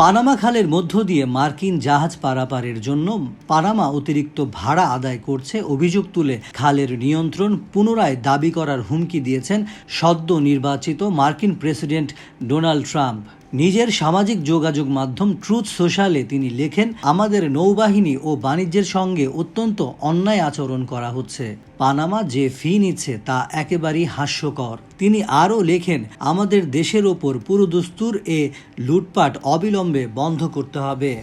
Panama খালের মধ্য দিয়ে মার্কিন জাহাজ পারাপারের জন্য পানামা অতিরিক্ত ভাড়া আদায় করছে অভিযোগ তুলে খালের নিয়ন্ত্রণ পুনরায় দাবি করার হুমকি দিয়েছেন সদ্য নির্বাচিত মার্কিন প্রেসিডেন্ট ডোনাল্ড ট্রাম্প। নিজের সামাজিক যোগাযোগ মাধ্যম ট্রুথ সোশ্যালে তিনি লেখেন, আমাদের নৌবাহিনী ও বাণিজ্যের সঙ্গে অত্যন্ত অন্যায় আচরণ করা হচ্ছে। পানামা যে ফি নিচ্ছে তা একেবারেই হাস্যকর। তিনি আরও লেখেন, আমাদের দেশের ওপর পুরোদস্তুর এ লুটপাট অবিলম্বে বন্ধ করতে হবে।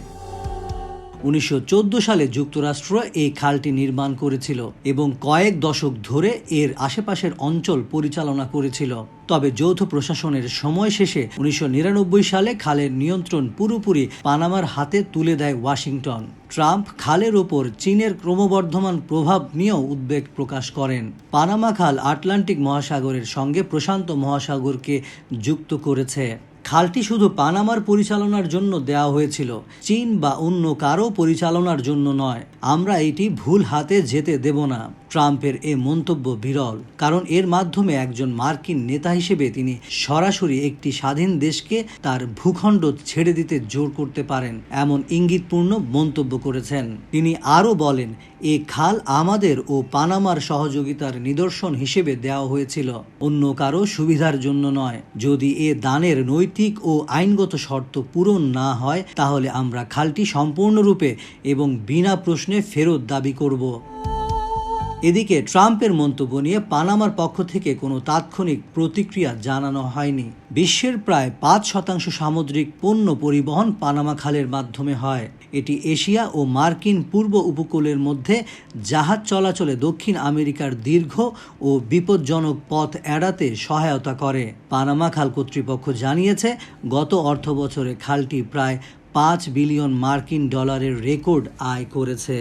উনিশশো চৌদ্দ সালে যুক্তরাষ্ট্র এই খালটি নির্মাণ করেছিল এবং কয়েক দশক ধরে এর আশেপাশের অঞ্চল পরিচালনা করেছিল। তবে যৌথ প্রশাসনের সময় শেষে উনিশশো নিরানব্বই সালে খালের নিয়ন্ত্রণ পুরোপুরি পানামার হাতে তুলে দেয় ওয়াশিংটন। ট্রাম্প খালের ওপর চীনের ক্রমবর্ধমান প্রভাব নিয়েও উদ্বেগ প্রকাশ করেন। পানামা খাল আটলান্টিক মহাসাগরের সঙ্গে প্রশান্ত মহাসাগরকে যুক্ত করেছে। খালটি শুধু পানামার পরিচালনার জন্য দেওয়া হয়েছিল, চীন বা অন্য কারও পরিচালনার জন্য নয়। আমরা এটি ভুল হাতে যেতে দেব না। ট্রাম্পের এ মন্তব্য বিরল, কারণ এর মাধ্যমে একজন মার্কিন নেতা হিসেবে তিনি সরাসরি একটি স্বাধীন দেশকে তার ভূখণ্ড ছেড়ে দিতে জোর করতে পারেন, এমন ইঙ্গিতপূর্ণ মন্তব্য করেছেন। তিনি আরও বলেন, এ খাল আমাদের ও পানামার সহযোগিতার নিদর্শন হিসেবে দেওয়া হয়েছিল, অন্য কারও সুবিধার জন্য নয়। যদি এ দানের নৈতিক ও আইনগত শর্ত পূরণ না হয়, তাহলে আমরা খালটি সম্পূর্ণরূপে এবং বিনা প্রশ্নে ফেরত দাবি করব। এদিকে ট্রাম্পের মন্তব্য নিয়ে পানামার পক্ষ থেকে কোনো তাৎক্ষণিক প্রতিক্রিয়া জানানো হয়নি। বিশ্বের প্রায় পাঁচ শতাংশ সামুদ্রিক পণ্য পরিবহন পানামা খালের মাধ্যমে হয়। এটি এশিয়া ও মার্কিন পূর্ব উপকূলের মধ্যে জাহাজ চলাচলে দক্ষিণ আমেরিকার দীর্ঘ ও বিপজ্জনক পথ এড়াতে সহায়তা করে। পানামা খাল কর্তৃপক্ষ জানিয়েছে, গত অর্থবছরে খালটি প্রায় পাঁচ বিলিয়ন মার্কিন ডলারের রেকর্ড আয় করেছে।